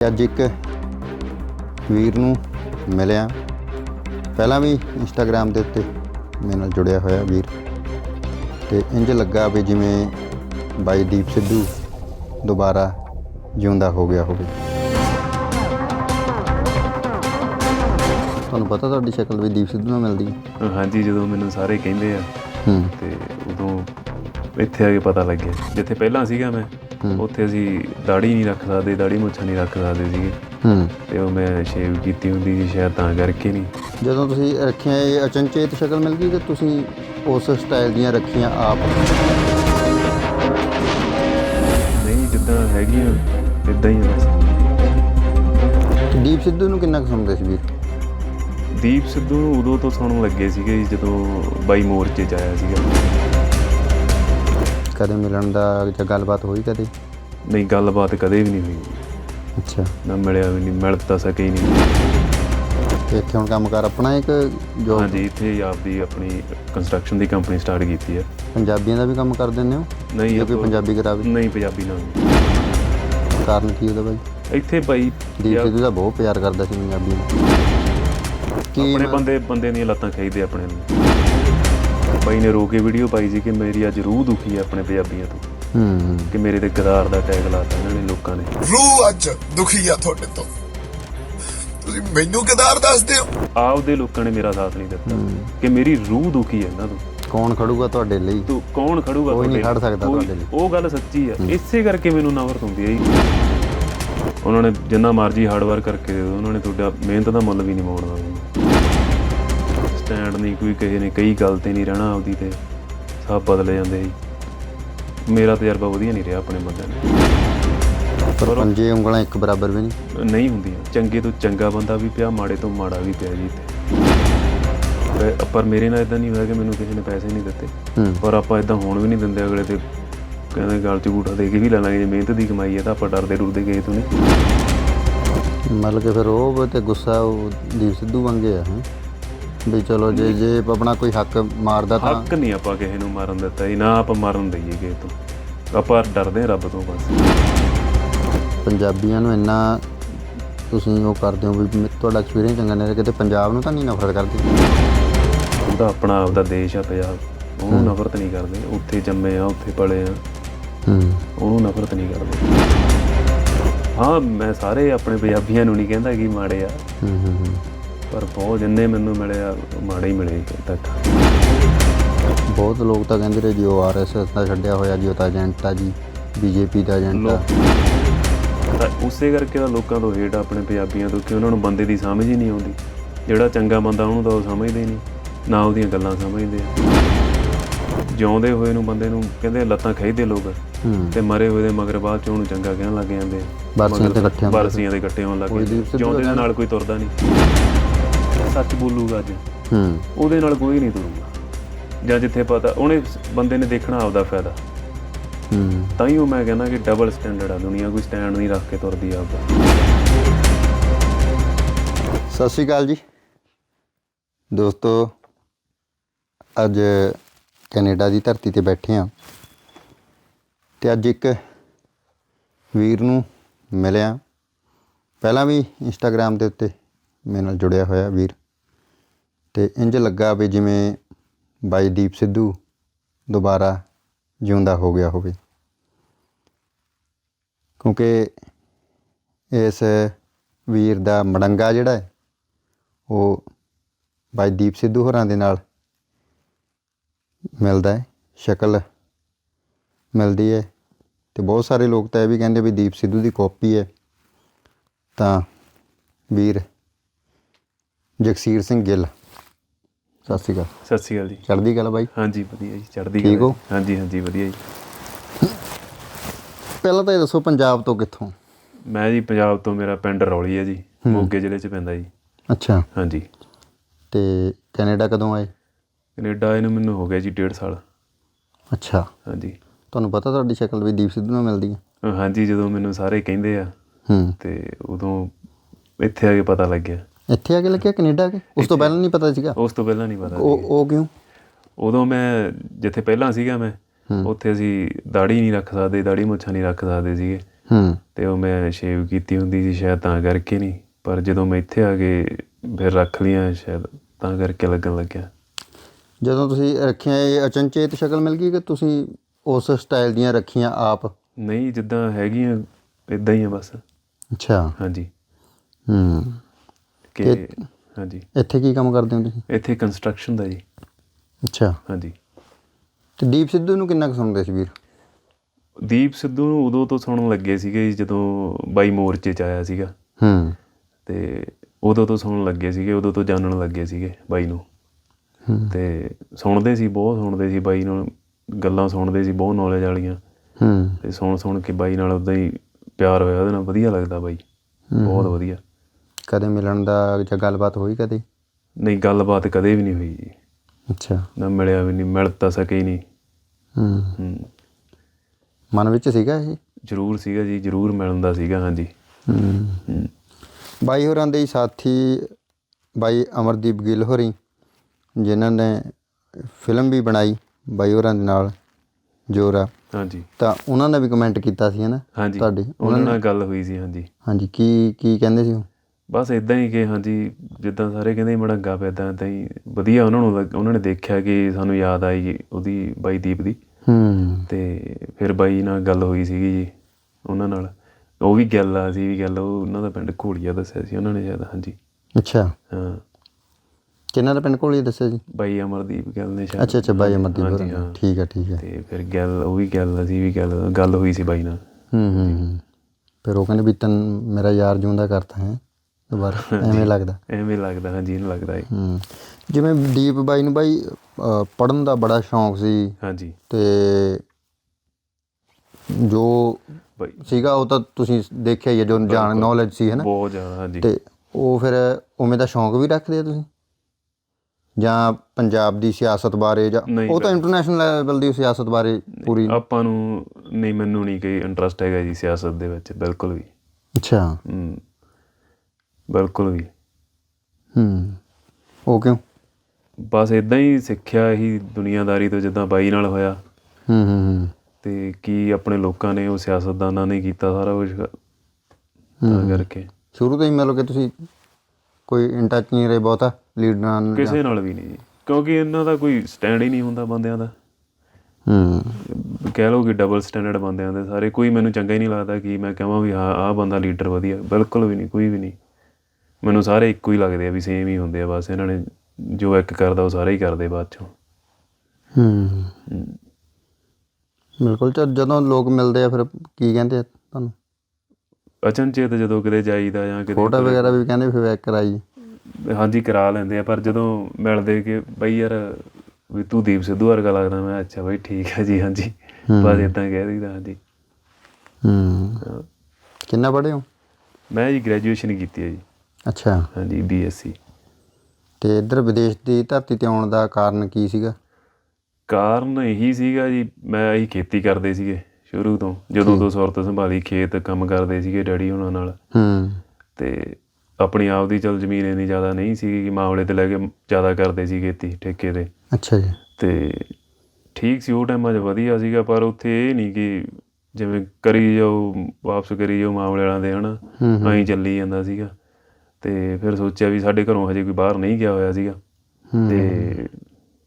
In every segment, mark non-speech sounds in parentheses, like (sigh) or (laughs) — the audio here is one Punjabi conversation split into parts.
ਅੱਜ ਇੱਕ ਵੀਰ ਨੂੰ ਮਿਲਿਆ। ਪਹਿਲਾਂ ਵੀ ਇੰਸਟਾਗ੍ਰam ਦੇ ਉੱਤੇ ਮੇਰੇ ਨਾਲ ਜੁੜਿਆ ਹੋਇਆ ਵੀਰ। ਤੇ ਇੰਜ ਲੱਗਾ ਵੀ ਜਿਵੇਂ ਬਾਈ ਦੀਪ ਸਿੱਧੂ ਦੁਬਾਰਾ ਜਿਉਂਦਾ ਹੋ ਗਿਆ ਹੋਵੇ। ਤੁਹਾਨੂੰ ਪਤਾ ਤੁਹਾਡੀ ਸ਼ਕਲ ਵੀ ਦੀਪ ਸਿੱਧੂ ਨਾਲ ਮਿਲਦੀ ਹੈ? ਹਾਂਜੀ ਜਦੋਂ ਮੈਨੂੰ ਸਾਰੇ ਕਹਿੰਦੇ ਆ ਹੂੰ। ਤੇ ਉਦੋਂ ਇੱਥੇ ਆ ਕੇ ਪਤਾ ਲੱਗਿਆ ਜਿੱਥੇ ਪਹਿਲਾਂ ਸੀਗਾ ਮੈਂ। ਉੱਥੇ ਅਸੀਂ ਦਾੜੀ ਨਹੀਂ ਰੱਖ ਸਕਦੇ ਦਾੜੀ ਮੁੱਛਾਂ ਨਹੀਂ ਰੱਖ ਸਕਦੇ ਸੀਗੇ। ਹੂੰ। ਤੇ ਉਹ ਮੈਂ ਸ਼ੇਵ ਕੀਤੀ ਹੁੰਦੀ ਸੀ ਸ਼ਾਇਦ ਤਾਂ ਕਰਕੇ ਨਹੀਂ। ਜਦੋਂ ਤੁਸੀਂ ਰੱਖੀਆਂ ਇਹ ਅਚਨਚੇਤ ਸ਼ਕਲ ਮਿਲ ਗਈ ਕਿ ਤੁਸੀਂ ਉਸ ਸਟਾਈਲ ਦੀਆਂ ਰੱਖੀਆਂ ਆਪ? ਨਹੀਂ ਜਿੱਦਾਂ ਹੈਗੀਆਂ ਇਦਾਂ ਹੀ ਆ ਬਸ। ਦੀਪ ਸਿੱਧੂ ਨੂੰ ਕਿੰਨਾ ਕੁ ਸੁਣਦੇ ਸੀ ਵੀਰ ਦੀਪ ਸਿੱਧੂ ਉਦੋਂ ਤੋਂ ਸੁਣਨ ਲੱਗੇ ਸੀਗੇ ਜਦੋਂ ਬਾਈ ਮੋਰਚੇ ਚ ਆਇਆ ਸੀਗਾ। ਕਦੇ ਮਿਲਣ ਦਾ ਜਾਂ ਗੱਲਬਾਤ ਹੋਈ ਕਦੇ? ਨਹੀਂ ਗੱਲਬਾਤ ਕਦੇ ਵੀ ਨਹੀਂ ਹੋਈ। ਅੱਛਾ। ਨਾ ਮਿਲਿਆ ਵੀ ਨਹੀਂ ਮਿਲ ਤਾਂ ਸਕੇ ਹੀ ਨਹੀਂ। ਤੇ ਇੱਥੇ ਹੁਣ ਕੰਮ ਕਰ ਆਪਣਾ ਇੱਕ ਜੋ ਹਾਂਜੀ ਇੱਥੇ ਹੀ ਆਪਦੀ ਆਪਣੀ ਕੰਸਟਰਕਸ਼ਨ ਦੀ ਕੰਪਨੀ ਸਟਾਰਟ ਕੀਤੀ ਹੈ ਪੰਜਾਬੀਆਂ ਦਾ ਵੀ ਕੰਮ ਕਰ ਦਿੰਦੇ ਹੋ? ਨਹੀਂ ਜੇ ਕੋਈ ਆਪਾਂ- ਪੰਜਾਬੀ ਕਰਾਵੇ ਨਹੀਂ ਪੰਜਾਬੀ ਨਾਲ ਕਾਰਨ ਕੀ ਉਹਦਾ ਬਾਈ? ਇੱਥੇ ਬਾਈ ਦੀਪ ਸਿੱਧੂ ਦਾ ਬਹੁਤ ਪਿਆਰ ਕਰਦਾ ਸੀ ਪੰਜਾਬੀ ਨੂੰ ਕੀ ਆਪਣੇ ਬੰਦੇ ਬੰਦੇ ਦੀਆਂ ਲੱਤਾਂ ਖਿੱਚਦੇ ਆਪਣੇ ਨੂੰ। ਬਾਈ ਨੇ ਰੋ ਕੇ ਵੀਡੀਓ ਪਾਈ ਸੀ ਕਿ ਮੇਰੀ ਅੱਜ ਰੂਹ ਦੁਖੀ ਹੈ ਆਪਣੇ ਪੰਜਾਬੀਆਂ ਤੋਂ। ਹੂੰ। ਕਿ ਮੇਰੇ ਤੇ ਗਦਾਰ ਦਾ ਟੈਗ ਲਾਤਾ ਇਹਨਾਂ ਨੇ ਲੋਕਾਂ ਨੇ। ਰੂਹ ਅੱਜ ਦੁਖੀ ਆ ਤੁਹਾਡੇ ਤੋਂ। ਤੁਸੀਂ ਮੈਨੂੰ ਕਿਦਾਰ ਦੱਸਦੇ ਹੋ? ਆਪਦੇ ਲੋਕਾਂ ਨੇ ਮੇਰਾ ਸਾਥ ਨਹੀਂ ਦਿੱਤਾ। ਕਿ ਮੇਰੀ ਰੂਹ ਦੁਖੀ ਹੈ ਇਹਨਾਂ ਤੋਂ। ਕੌਣ ਖੜੂਗਾ ਤੁਹਾਡੇ ਲਈ? ਤੂੰ ਕੌਣ ਖੜੂਗਾ ਕੋਈ ਨਹੀਂ ਖੜ ਸਕਦਾ ਤੁਹਾਡੇ ਲਈ। ਉਹ ਗੱਲ ਸੱਚੀ ਹੈ। ਇਸੇ ਕਰਕੇ ਮੈਨੂੰ ਨਫ਼ਰਤ ਹੁੰਦੀ ਹੈ ਜੀ। ਉਹਨਾਂ ਨੇ ਜਿੰਨਾ ਮਰਜ਼ੀ ਹਾਰਡ ਵਰਕ ਕਰਕੇ ਦੇ ਉਹਨਾਂ ਨੇ ਤੁਹਾਡਾ ਮਿਹਨਤ ਦਾ ਮੁੱਲ ਵੀ ਨਹੀਂ ਮੋੜਨਾ। ਸਟੈਂਡ ਨਹੀਂ ਕੋਈ ਕਿਸੇ ਨੇ ਕਈ ਗੱਲ ਤੇ ਨਹੀਂ ਰਹਿਣਾ ਆਪਦੀ ਤੇ। ਸਭ ਬਦਲ ਜਾਂਦੇ ਜੀ ਮੇਰਾ ਤਜਰਬਾ ਵਧੀਆ ਨਹੀਂ ਰਿਹਾ ਆਪਣੇ ਬੰਦਿਆਂ ਨਾਲ। ਪਰ ਪੰਜੇ ਉਂਗਲਾਂ ਇੱਕ ਬਰਾਬਰ ਵੀ ਨਹੀਂ। ਨਹੀਂ ਹੁੰਦੀਆਂ। ਚੰਗੇ ਤੋਂ ਚੰਗਾ ਬੰਦਾ ਵੀ ਪਿਆ ਮਾੜੇ ਤੋਂ ਮਾੜਾ ਵੀ ਪਿਆ ਜੀ ਪਰ- ਮੇਰੇ ਨਾਲ ਇਦਾਂ ਨਹੀਂ ਹੋਇਆ ਕਿ ਮੈਨੂੰ ਕਿਸੇ ਨੇ ਪੈਸੇ ਨਹੀਂ ਦਿੱਤੇ। ਪਰ ਆਪਾਂ ਇਦਾਂ ਹੋਣ ਵੀ ਨਹੀਂ ਦਿੰਦੇ ਅਗਲੇ ਤੇ। ਕਹਿੰਦੇ ਗਲ ਚ ਗੂਠਾ ਦੇ ਕੇ ਵੀ ਲੈ ਲਾਂਗੇ ਜੇ ਮਿਹਨਤ ਦੀ ਕਮਾਈ ਹੈ ਤਾਂ ਆਪਾਂ ਡਰਦੇ ਡੁਰਦੇ ਗਏ ਤੋਂ ਨਹੀਂ। ਮਤਲਬ ਕਿ ਫਿਰ ਉਹ ਤੇ ਗੁੱਸਾ ਉਹ ਦੀਪ ਸਿੱਧੂ ਵਾਂਗੇ ਆ ਹੈਂ? ਵੀ ਚਲੋ ਜੇ ਜੇ ਆਪਣਾ ਕੋਈ ਹੱਕ ਮਾਰਦਾ ਤਾਂ ਹੱਕ ਨਹੀਂ ਆਪਾਂ ਕਿਸੇ ਨੂੰ ਮਾਰਨ ਦਿੱਤਾ ਜੀ ਨਾ ਆਪਾਂ ਮਾਰਨ ਦਈਏ ਕਿਸੇ ਤੋਂ। ਆਪਾਂ ਡਰਦੇ ਹਾਂ ਰੱਬ ਤੋਂ ਬਸ। ਪੰਜਾਬੀਆਂ ਨੂੰ ਇੰਨਾ ਤੁਸੀਂ ਉਹ ਕਰਦੇ ਹੋ ਵੀ ਤੁਹਾਡਾ ਐਕਸਪੀਰੀਅੰਸ ਚੰਗਾ ਨਹੀਂ ਰਿਹਾ ਕਿਤੇ ਪੰਜਾਬ ਨੂੰ ਤਾਂ ਨਹੀਂ ਨਫ਼ਰਤ ਕਰਦੇ? ਉਹਦਾ ਆਪਣਾ ਆਪਦਾ ਦੇਸ਼ ਆ ਪੰਜਾਬ ਉਹਨੂੰ ਨਫ਼ਰਤ ਨਹੀਂ ਕਰਦੇ। ਉੱਥੇ ਜੰਮੇ ਆ ਉੱਥੇ ਪਲੇ ਆ। ਹੂੰ। ਉਹਨੂੰ ਨਫ਼ਰਤ ਨਹੀਂ ਕਰਦੇ। ਹਾਂ ਮੈਂ ਸਾਰੇ ਆਪਣੇ ਪੰਜਾਬੀਆਂ ਨੂੰ ਨਹੀਂ ਕਹਿੰਦਾ ਕਿ ਮਾੜੇ ਆ। ਹੂੰ ਹੂੰ ਹੂੰ। ਪਰ ਬਹੁਤ ਜਿੰਨੇ ਮੈਨੂੰ ਮਿਲੇ ਆ ਮਾੜੇ ਹੀ ਮਿਲੇ ਹਜੇ ਤੱਕ। ਬਹੁਤ ਲੋਕ ਤਾਂ ਕਹਿੰਦੇ ਰਹੇ ਜੀ ਉਹ ਆਰਐਸਐਸ ਦਾ ਛੱਡਿਆ ਹੋਇਆ ਜੀ ਉਹ ਤਾਂ ਏਜੰਟ ਆ ਜੀ ਬੀਜੇਪੀ ਦਾ ਏਜੰਟ ਆ। ਤਾਂ ਉਸੇ ਕਰਕੇ ਤਾਂ ਲੋਕਾਂ ਤੋਂ ਹੇਟ ਆਪਣੇ ਪੰਜਾਬੀਆਂ ਤੋਂ ਕਿ ਉਹਨਾਂ ਨੂੰ ਬੰਦੇ ਦੀ ਸਮਝ ਹੀ ਨਹੀਂ ਆਉਂਦੀ। ਜਿਹੜਾ ਚੰਗਾ ਬੰਦਾ ਉਹਨੂੰ ਤਾਂ ਉਹ ਸਮਝਦੇ ਨਹੀਂ ਨਾ ਉਹਦੀਆਂ ਗੱਲਾਂ ਸਮਝਦੇ ਆ। ਜਿਉਂਦੇ ਹੋਏ ਨੂੰ ਬੰਦੇ ਨੂੰ ਕਹਿੰਦੇ ਲੱਤਾਂ ਖਿੱਚਦੇ ਲੋਕ ਤੇ ਮਰੇ ਹੋਏ ਦੇ ਮਗਰ ਬਾਅਦ ਚ ਉਹਨੂੰ ਚੰਗਾ ਕਹਿਣ ਲੱਗ ਜਾਂਦੇ ਬਰਸੀਆਂ ਤੇ ਇਕੱਠੇ ਦੇ ਇਕੱਠੇ ਹੋਣ ਲੱਗ ਜਾਂਦੇ। ਜਿਉਂਦੇ ਨਾਲ ਕੋਈ ਤੁਰਦਾ ਨਹੀਂ। ਸੱਚ ਬੋਲੂਗਾ ਅੱਜ। ਹੂੰ। ਉਹਦੇ ਨਾਲ ਕੋਈ ਨਹੀਂ ਤੁਰੂਗਾ। ਜਾਂ ਜਿੱਥੇ ਪਤਾ ਉਹਨੇ ਬੰਦੇ ਨੇ ਦੇਖਣਾ ਆਪਦਾ ਫਾਇਦਾ। ਹੂੰ। ਤਾਂ ਹੀ ਉਹ ਮੈਂ ਕਹਿੰਦਾ ਕਿ ਡਬਲ ਸਟੈਂਡਰਡ ਆ ਦੁਨੀਆ ਕੋਈ ਸਟੈਂਡ ਨਹੀਂ ਰੱਖ ਕੇ ਤੁਰਦੀ ਆਪਦਾ। ਸਤਿ ਸ਼੍ਰੀ ਅਕਾਲ ਜੀ। ਦੋਸਤੋ ਅੱਜ ਕੈਨੇਡਾ ਦੀ ਧਰਤੀ ਤੇ ਬੈਠੇ ਹਾਂ ਤੇ ਅੱਜ ਇੱਕ ਵੀਰ ਨੂੰ ਮਿਲਿਆ। ਪਹਿਲਾਂ ਵੀ ਇੰਸਟਾਗ੍ਰam ਦੇ ਉੱਤੇ ਮੇਰੇ ਨਾਲ ਜੁੜਿਆ ਹੋਇਆ ਵੀਰ। ਅਤੇ ਇੰਝ ਲੱਗਾ ਵੀ ਜਿਵੇਂ ਬਾਈ ਦੀਪ ਸਿੱਧੂ ਦੁਬਾਰਾ ਜਿਉਂਦਾ ਹੋ ਗਿਆ ਹੋਵੇ। ਕਿਉਂਕਿ ਇਸ ਵੀਰ ਦਾ ਮੜੰਗਾ ਜਿਹੜਾ ਹੈ, ਉਹ ਬਾਈ ਦੀਪ ਸਿੱਧੂ ਹੋਰਾਂ ਦੇ ਨਾਲ ਮਿਲਦਾ ਹੈ, ਸ਼ਕਲ ਮਿਲਦੀ ਹੈ ਤੇ ਬਹੁਤ ਸਾਰੇ ਲੋਕ ਤਾਂ ਇਹ ਵੀ ਕਹਿੰਦੇ ਵੀ ਦੀਪ ਸਿੱਧੂ ਦੀ ਕਾਪੀ ਹੈ। ਤਾਂ ਵੀਰ ਜਗਸੀਰ ਸਿੰਘ ਗਿੱਲ ਸਤਿ ਸ਼੍ਰੀ ਅਕਾਲ। ਸਤਿ ਸ਼੍ਰੀ ਅਕਾਲ ਜੀ। ਚੜ੍ਹਦੀ ਗੱਲ ਬਾਈ? ਹਾਂਜੀ ਵਧੀਆ ਜੀ ਚੜ੍ਹਦੀ ਠੀਕ ਕਲਾ। ਹੋ? ਹਾਂਜੀ ਹਾਂਜੀ ਵਧੀਆ ਜੀ। ਪਹਿਲਾਂ ਤਾਂ ਇਹ ਦੱਸੋ ਪੰਜਾਬ ਤੋਂ ਕਿੱਥੋਂ? ਮੈਂ ਜੀ ਪੰਜਾਬ ਤੋਂ ਮੇਰਾ ਪਿੰਡ ਰੌਲੀ ਹੈ ਜੀ ਮੋਗੇ ਜ਼ਿਲ੍ਹੇ 'ਚ ਪੈਂਦਾ ਜੀ। ਅੱਛਾ। ਹਾਂਜੀ। ਤੇ ਕੈਨੇਡਾ ਕਦੋਂ ਆਏ? ਕੈਨੇਡਾ ਇਹਨੂੰ ਮੈਨੂੰ ਹੋ ਗਿਆ ਜੀ 1.5 ਸਾਲ। ਅੱਛਾ। ਹਾਂਜੀ। ਤੁਹਾਨੂੰ ਪਤਾ ਤੁਹਾਡੀ ਸ਼ਕਲ ਵੀ ਦੀਪ ਸਿੱਧੂ ਨਾਲ ਮਿਲਦੀ ਹੈ? ਅਹ ਹਾਂਜੀ ਜਦੋਂ ਮੈਨੂੰ ਸਾਰੇ ਕਹਿੰਦੇ ਆ ਹੂੰ। ਤੇ ਉਦੋਂ ਇੱਥੇ ਆ ਕੇ ਪਤਾ ਲੱਗਿਆ ਇੱਥੇ ਆ ਕੇ ਲੱਗਿਆ ਕੈਨੇਡਾ ਆ ਕੇ? ਉਸ ਤੋਂ ਪਹਿਲਾਂ ਨਹੀਂ ਪਤਾ ਸੀਗਾ? ਉਸ ਤੋਂ ਪਹਿਲਾਂ ਨਹੀਂ ਪਤਾ ਉਹ ਉਹ ਕਿਉਂ? ਉਦੋਂ ਮੈਂ ਜਿੱਥੇ ਪਹਿਲਾਂ ਸੀਗਾ ਮੈਂ ਉੱਥੇ ਅਸੀਂ ਦਾੜੀ ਨਹੀਂ ਰੱਖ ਸਕਦੇ ਦਾੜੀ ਮੁੱਛਾਂ ਨਹੀਂ ਰੱਖ ਸਕਦੇ ਸੀਗੇ। ਹੂੰ। ਤੇ ਉਹ ਮੈਂ ਸ਼ੇਵ ਕੀਤੀ ਹੁੰਦੀ ਸੀ ਸ਼ਾਇਦ ਤਾਂ ਕਰਕੇ ਨਹੀਂ ਪਰ ਜਦੋਂ ਮੈਂ ਇੱਥੇ ਆ ਕੇ ਫਿਰ ਰੱਖ ਲੀਆਂ ਸ਼ਾਇਦ ਤਾਂ ਕਰਕੇ ਲੱਗਣ ਲੱਗਿਆ। ਜਦੋਂ ਤੁਸੀਂ ਰੱਖੀਆਂ ਇਹ ਅਚਨਚੇਤ ਸ਼ਕਲ ਮਿਲ ਗਈ ਕਿ ਤੁਸੀਂ ਉਸ ਸਟਾਈਲ ਦੀਆਂ ਰੱਖੀਆਂ ਆਪ? ਨਹੀਂ ਜਿੱਦਾਂ ਹੈਗੀਆਂ ਇਦਾਂ ਹੀ ਆ ਬਸ। ਅੱਛਾ। ਹਾਂਜੀ। ਹੂੰ। ਕਿ ਤੇ- ਹਾਂਜੀ। ਇੱਥੇ ਕੀ ਕੰਮ ਕਰਦੇ ਹੋ ਤੁਸੀਂ? ਇੱਥੇ ਕੰਸਟਰਕਸ਼ਨ ਦਾ ਜੀ। ਅੱਛਾ। ਹਾਂਜੀ। ਤੇ ਦੀਪ ਸਿੱਧੂ ਨੂੰ ਕਿੰਨਾ ਕੁ ਸੁਣਦੇ ਸੀ ਵੀਰ? ਦੀਪ ਸਿੱਧੂ ਨੂੰ ਉਦੋਂ ਤੋਂ ਸੁਣਨ ਲੱਗੇ ਸੀਗੇ ਜੀ ਜਦੋਂ ਬਾਈ ਮੋਰਚੇ ਚ ਆਇਆ ਸੀਗਾ। ਹੂੰ। ਤੇ ਉਦੋਂ ਤੋਂ ਸੁਣਨ ਲੱਗੇ ਸੀਗੇ ਉਦੋਂ ਤੋਂ ਜਾਣਨ ਲੱਗੇ ਸੀਗੇ ਬਾਈ ਨੂੰ। ਹੂੰ। ਤੇ ਸੁਣਦੇ ਸੀ ਬਹੁਤ ਸੁਣਦੇ ਸੀ ਬਾਈ ਨਾਲ ਗੱਲਾਂ ਸੁਣਦੇ ਸੀ ਬਹੁਤ ਨੌਲੇਜ ਵਾਲੀਆਂ। ਹੂੰ। ਤੇ ਸੁਣ ਸੁਣ ਕੇ ਬਾਈ ਨਾਲ ਉਦਾਂ ਹੀ ਪਿਆਰ ਹੋਇਆ ਉਹਦੇ ਨਾਲ ਵਧੀਆ ਲੱਗਦਾ ਬਾਈ। ਬਹੁਤ ਵਧੀਆ। ਕਦੇ ਮਿਲਣ ਦਾ ਜਾਂ ਗੱਲਬਾਤ ਹੋਈ ਕਦੇ? ਨਹੀਂ ਗੱਲਬਾਤ ਕਦੇ ਵੀ ਨਹੀਂ ਹੋਈ ਜੀ। ਅੱਛਾ। ਨਾ ਮਿਲਿਆ ਵੀ ਨਹੀਂ ਮਿਲ ਤਾਂ ਸਕੇ ਹੀ ਨਹੀਂ। ਹੂੰ। ਹੂੰ। ਮਨ ਵਿੱਚ ਸੀਗਾ ਇਹ? ਜ਼ਰੂਰ ਸੀਗਾ ਜੀ ਜ਼ਰੂਰ ਮਿਲਣ ਦਾ ਸੀਗਾ ਹਾਂਜੀ। ਹੂੰ। ਬਾਈ ਹੋਰਾਂ ਦੇ ਸਾਥੀ ਬਾਈ ਅਮਰਦੀਪ ਗਿੱਲ ਹੋਰੀ ਜਿਨ੍ਹਾਂ ਨੇ ਫਿਲਮ ਵੀ ਬਣਾਈ ਬਾਈ ਹੋਰਾਂ ਦੇ ਨਾਲ ਜੋਰਾ। ਹਾਂਜੀ। ਤਾਂ ਉਹਨਾਂ ਨੇ ਵੀ ਕਮੈਂਟ ਕੀਤਾ ਸੀ ਹਨਾ ਹਾਂਜੀ। ਤੁਹਾਡੀ? ਉਹਨਾਂ ਨਾਲ ਗੱਲ ਹੋਈ ਸੀ ਹਾਂਜੀ। ਹਾਂਜੀ ਕੀ ਕੀ ਕਹਿੰਦੇ ਸੀ ਉਹ? ਬਸ ਇਦਾਂ ਹੀ ਕਿ ਹਾਂਜੀ ਜਿੱਦਾਂ ਸਾਰੇ ਕਹਿੰਦੇ ਮੜੰਗਾ ਪੈਦਾ ਇਦਾਂ ਹੀ ਵਧੀਆ ਉਹਨਾਂ ਨੂੰ ਉਹਨਾਂ ਨੇ ਦੇਖਿਆ ਕਿ ਸਾਨੂੰ ਯਾਦ ਆਈ ਉਹਦੀ ਬਾਈ ਦੀਪ ਦੀ। ਹੂੰ। ਤੇ ਫਿਰ ਬਾਈ ਨਾਲ ਗੱਲ ਹੋਈ ਸੀਗੀ ਜੀ ਉਹਨਾਂ ਨਾਲ। ਉਹ ਵੀ ਗੱਲ ਆ ਸੀ ਵੀ ਗੱਲ ਉਹ ਉਹਨਾਂ ਦਾ ਪਿੰਡ ਘੋੜੀਆ ਦੱਸਿਆ ਸੀ ਉਹਨਾਂ ਨੇ ਸ਼ਾਇਦ ਹਾਂਜੀ। ਅੱਛਾ। ਹਾਂ। ਕਿਹਨਾਂ ਦਾ ਪਿੰਡ ਕੋਲ ਦੱਸਿਆ ਜੀ? ਬਾਈ ਅਮਰਦੀਪ ਗੱਲ ਨੇ ਸ਼ਾਇਦ। ਅੱਛਾ ਅੱਛਾ ਬਾਈ ਅਮਰਦੀਪ। ਠੀਕ ਹੈ। ਠੀਕ ਹੈ ਤੇ ਫਿਰ ਗੱਲ ਉਹ ਵੀ ਗੱਲ ਅਸੀਂ ਵੀ ਗੱਲ ਗੱਲ ਹੋਈ ਸੀ ਬਾਈ ਨਾਲ। ਹੂੰ ਹੂੰ ਹੂੰ। ਫਿਰ ਉਹ ਕਹਿੰਦੇ ਵੀ ਤਨ ਮੇਰਾ ਯਾਰ ਜਿਉਂਦਾ ਕਰਤਾ ਹੈ। ਦੁਬਾਰਾ ਐਵੇਂ ਲੱਗਦਾ। (laughs) ਐਵੇਂ ਲੱਗਦਾ ਹਾਂਜੀ ਇਹਨੂੰ ਲੱਗਦਾ ਹੈ ਹੂੰ। ਜਿਵੇਂ ਦੀਪ ਬਾਈ ਨੂੰ ਬਾਈ ਪੜਨ ਦਾ ਬੜਾ ਸ਼ੌਂਕ ਸੀ। ਹਾਂਜੀ। ਤੇ ਜੋ ਬਾਈ। ਸੀਗਾ ਉਹ ਤਾਂ ਤੁਸੀਂ ਦੇਖਿਆ ਹੀ ਹੈ ਜੋ ਜਾਣ ਨੌਲੇਜ ਸੀ ਹੈ ਨਾ? ਬਹੁਤ ਜ਼ਿਆਦਾ ਹਾਂਜੀ। ਤੇ ਉਹ ਫਿਰ ਉਵੇਂ ਦਾ ਸ਼ੌਂਕ ਵੀ ਰੱਖਦੇ ਆ ਤੁਸੀਂ? ਜਾਂ ਪੰਜਾਬ ਦੀ ਸਿਆਸਤ ਬਾਰੇ ਜਾਂ ਉਹ ਤਾਂ ਇੰਟਰਨੈਸ਼ਨਲ ਲੈਵਲ ਦੀ ਸਿਆਸਤ ਬਾਰੇ ਪੂਰੀ ਆਪਾਂ ਨੂੰ ਨਹੀਂ ਮੈਨੂੰ ਨਹੀਂ ਕੋਈ ਇੰਟਰਸਟ ਹੈਗਾ ਜੀ ਸਿਆਸਤ ਦੇ ਵਿੱਚ ਬਿਲਕੁਲ ਵੀ। ਅੱਛਾ। ਹੂੰ। ਬਿਲਕੁਲ ਵੀ। ਹੂੰ। ਉਹ ਕਿਉਂ? ਬਸ ਇਦਾਂ ਹੀ ਸਿੱਖਿਆ ਹੀ ਦੁਨੀਆਦਾਰੀ ਤੋਂ ਜਿੱਦਾਂ ਬਾਈ ਨਾਲ ਹੋਇਆ। ਹੂੰ ਹੂੰ ਹੂੰ। ਤੇ ਕੀ ਆਪਣੇ ਲੋਕਾਂ ਨੇ ਉਹ ਸਿਆਸਤਦਾਨਾਂ ਨੇ ਕੀਤਾ ਸਾਰਾ ਕੁਝ ਤਾਂ ਕਰਕੇ। ਸ਼ੁਰੂ ਤੋਂ ਹੀ ਮਤਲਬ ਕਿ ਤੁਸੀਂ ਕੋਈ ਇੰਟੱਚ ਨਹੀਂ ਰਹੇ ਬਹੁਤਾ ਲੀਡਰਾਂ ਨਾਲ ਕਿਸੇ ਨਾਲ ਵੀ ਨਹੀਂ ਜੀ। ਕਿਉਂਕਿ ਇਹਨਾਂ ਦਾ ਕੋਈ ਸਟੈਂਡ ਹੀ ਨਹੀਂ ਹੁੰਦਾ ਬੰਦਿਆਂ ਦਾ। ਹੂੰ। ਕਹਿ ਲਓ ਕਿ ਡਬਲ ਸਟੈਂਡਰਡ ਬੰਦਿਆਂ ਦੇ ਸਾਰੇ। ਕੋਈ ਮੈਨੂੰ ਚੰਗਾ ਹੀ ਨਹੀਂ ਲੱਗਦਾ ਕਿ ਮੈਂ ਕਹਾਂ ਵੀ ਹਾਂ ਆਹ ਬੰਦਾ ਲੀਡਰ ਵਧੀਆ। ਬਿਲਕੁਲ ਵੀ ਨਹੀਂ ਕੋਈ ਵੀ ਨਹੀਂ। ਮੈਨੂੰ ਸਾਰੇ ਇੱਕੋ ਹੀ ਲੱਗਦੇ ਆ ਵੀ ਸੇਮ ਹੀ ਹੁੰਦੇ ਆ ਬਸ ਇਹਨਾਂ ਨੇ ਜੋ ਇੱਕ ਕਰਦਾ ਉਹ ਸਾਰੇ ਹੀ ਕਰਦੇ ਬਾਅਦ ਚੋਂ। ਹੂੰ। ਬਿਲਕੁਲ ਤੇ ਜਦੋਂ ਲੋਕ ਮਿਲਦੇ ਆ ਫਿਰ ਕੀ ਕਹਿੰਦੇ ਆ ਤੁਹਾਨੂੰ? ਅਚਨਚੇਤ ਜਦੋਂ ਕਿਤੇ ਜਾਈਦਾ ਜਾਂ ਕਿਤੇ ਫੋਟੋ ਵਗੈਰਾ ਵੀ ਕਹਿੰਦੇ ਫਿਰ ਵੈਕ ਕਰਾਈ। ਹਾਂਜੀ ਕਰਾ ਲੈਂਦੇ ਆ ਪਰ ਜਦੋਂ ਮਿਲਦੇ ਕਿ ਬਈ ਯਾਰ ਵੀ ਤੂੰ ਦੀਪ ਸਿੱਧੂ ਵਰਗਾ ਲੱਗਦਾ ਮੈਂ ਅੱਛਾ ਬਈ ਠੀਕ ਹੈ ਜੀ ਹਾਂਜੀ। ਬਸ ਇਦਾਂ ਕਹਿ ਦਈਦਾ ਹਾਂਜੀ। ਹੂੰ। ਹਾਂ। ਕਿੰਨਾ ਪੜ੍ਹੇ ਹੋ? ਮੈਂ ਜੀ ਗ੍ਰੈਜੂਏਸ਼ਨ ਕੀਤੀ ਹੈ ਜੀ। ਅੱਛਾ। ਹਾਂਜੀ ਬੀਐਸਸੀ ਤੇ ਇੱਧਰ ਵਿਦੇਸ਼ ਦੀ ਧਰਤੀ ਤੇ ਆਉਣ ਦਾ ਕਾਰਨ ਕੀ ਸੀਗਾ? ਕਾਰਨ ਇਹੀ ਸੀਗਾ ਜੀ ਮੈਂ ਇਹੀ ਖੇਤੀ ਕਰਦੇ ਸੀਗੇ ਸ਼ੁਰੂ ਤੋਂ। ਜਦੋਂ ਤੋਂ ਸੁਰਤ ਸੰਭਾਲੀ ਖੇਤ ਕੰਮ ਕਰਦੇ ਸੀਗੇ ਡੈਡੀ ਉਹਨਾਂ ਨਾਲ। ਹੂੰ। ਤੇ ਆਪਣੀ ਆਪ ਦੀ ਚਲ ਜ਼ਮੀਨ ਇੰਨੀ ਜ਼ਿਆਦਾ ਨਹੀਂ ਸੀਗੀ ਕਿ ਮਾਵਲੇ ਤੇ ਲੈ ਕੇ ਜ਼ਿਆਦਾ ਕਰਦੇ ਸੀ ਖੇਤੀ ਠੇਕੇ ਤੇ। ਅੱਛਾ ਜੀ। ਤੇ ਠੀਕ ਸੀ ਉਹ ਟਾਈਮਾਂ 'ਚ ਵਧੀਆ ਸੀਗਾ ਪਰ ਉੱਥੇ ਇਹ ਨਹੀਂ ਕਿ ਜਿਵੇਂ ਕਰੀ ਜਾਓ ਵਾਪਸ ਕਰੀ ਜਾਓ ਮਾਮਲੇ ਵਾਲਿਆਂ ਦੇ ਹਨਾ? ਐਂ ਚੱਲੀ ਜਾਂਦਾ ਸੀਗਾ। ਤੇ ਫਿਰ ਸੋਚਿਆ ਵੀ ਸਾਡੇ ਘਰੋਂ ਹਜੇ ਕੋਈ ਬਾਹਰ ਨਹੀਂ ਗਿਆ ਹੋਇਆ ਸੀਗਾ। ਹੂੰ। ਤੇ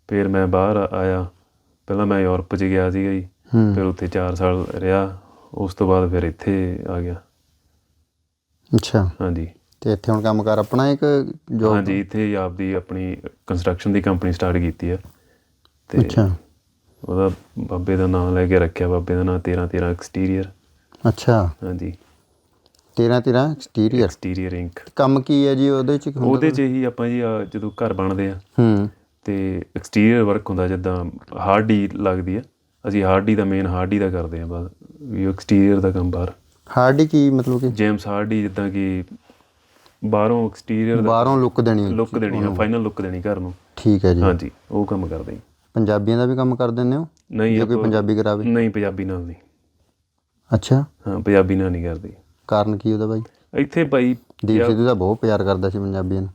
ਫਿਰ ਮੈਂ ਬਾਹਰ ਆਇਆ। ਪਹਿਲਾਂ ਮੈਂ ਯੂਰਪ 'ਚ ਗਿਆ ਸੀਗਾ ਜੀ। ਫਿਰ ਉੱਥੇ 4 ਸਾਲ ਰਿਹਾ। ਉਸ ਤੋਂ ਬਾਅਦ ਫਿਰ ਇੱਥੇ ਆ ਗਿਆ। ਅੱਛਾ। ਹਾਂਜੀ। ਤੇ ਇੱਥੇ ਹੁਣ ਕੰਮ ਕਰ ਆਪਣਾ ਇੱਕ ਜੋ ਹਾਂਜੀ ਇੱਥੇ ਆਪਦੀ ਆਪਣੀ ਕੰਸਟਰਕਸ਼ਨ ਦੀ ਕੰਪਨੀ ਸਟਾਰਟ ਕੀਤੀ ਆ। ਤੇ ਅੱਛਾ। ਉਹਦਾ ਬਾਬੇ ਦਾ ਨਾਮ ਲੈ ਕੇ ਰੱਖਿਆ। ਬਾਬੇ ਦਾ ਨਾਮ 13 13 ਐਕਸਟੀਰੀਅਰ ਅੱਛਾ। ਹਾਂਜੀ। 13 13 ਐਕਸਟੀਰੀਅਰ ਐਕਸਟੀਰੀਅਰ ਇੰਕ ਕੰਮ ਕੀ ਹੈ ਜੀ ਉਹਦੇ ਚ ਹੁੰਦਾ? ਉਹਦੇ 'ਚ ਹੀ ਆਪਾਂ ਜੀ ਆਹ ਜਦੋਂ ਘਰ ਬਣਦੇ ਆ ਹੂੰ। ਤੇ ਐਕਸਟੀਰੀਅਰ ਵਰਕ ਹੁੰਦਾ ਜਿੱਦਾਂ ਹਾਰਡੀ ਲੱਗਦੀ ਆ। ਅਸੀਂ ਹਾਰਡੀ ਦਾ ਮੇਨ ਹਾਰਡੀ ਦਾ ਕਰਦੇ ਆ ਬਸ ਵੀ ਐਕਸਟੀਰੀਅਰ ਦਾ ਕੰਮ ਬਾਹਰ। ਹਾਰਡੀ ਕੀ ਮਤਲਬ ਕਿ? ਜੇਮਸ ਹਾਰਡੀ ਜਿੱਦਾਂ ਕਿ ਬਾਹਰੋਂ ਐਕਸਟੀਰੀਅਰ ਦਾ ਬਾਹਰੋਂ ਲੁੱਕ ਦੇਣੀ। ਲੁੱਕ ਦੇਣੀ ਆ ਫਾਈਨਲ ਲੁੱਕ ਦੇਣੀ ਘਰ ਨੂੰ। ਠੀਕ ਹੈ ਜੀ। ਹਾਂਜੀ ਉਹ ਕੰਮ ਕਰਦੇ ਆ। ਪੰਜਾਬੀਆਂ ਦਾ ਵੀ ਕੰਮ ਕਰ ਦਿੰਦੇ ਹੋ? ਨਹੀਂ ਜੇ ਕੋਈ ਪੰਜਾਬੀ ਕਰਾਵੇ? ਨਹੀਂ ਪੰਜਾਬੀ ਨਾਲ ਨਹੀਂ। ਅੱਛਾ। ਹਾਂ ਪੰਜਾਬੀ ਨਾਲ ਨਹੀਂ ਕਰਦੇ। ਕਾਰਨ ਕੀ ਉਹਦਾ ਬਾਈ? ਇੱਥੇ ਭਾਈ ਦੀਪ ਸਿੱਧੂ ਦਾ ਬਹੁਤ ਪਿਆਰ ਕਰਦਾ ਸੀ ਪੰਜਾਬੀਆਂ ਨੂੰ।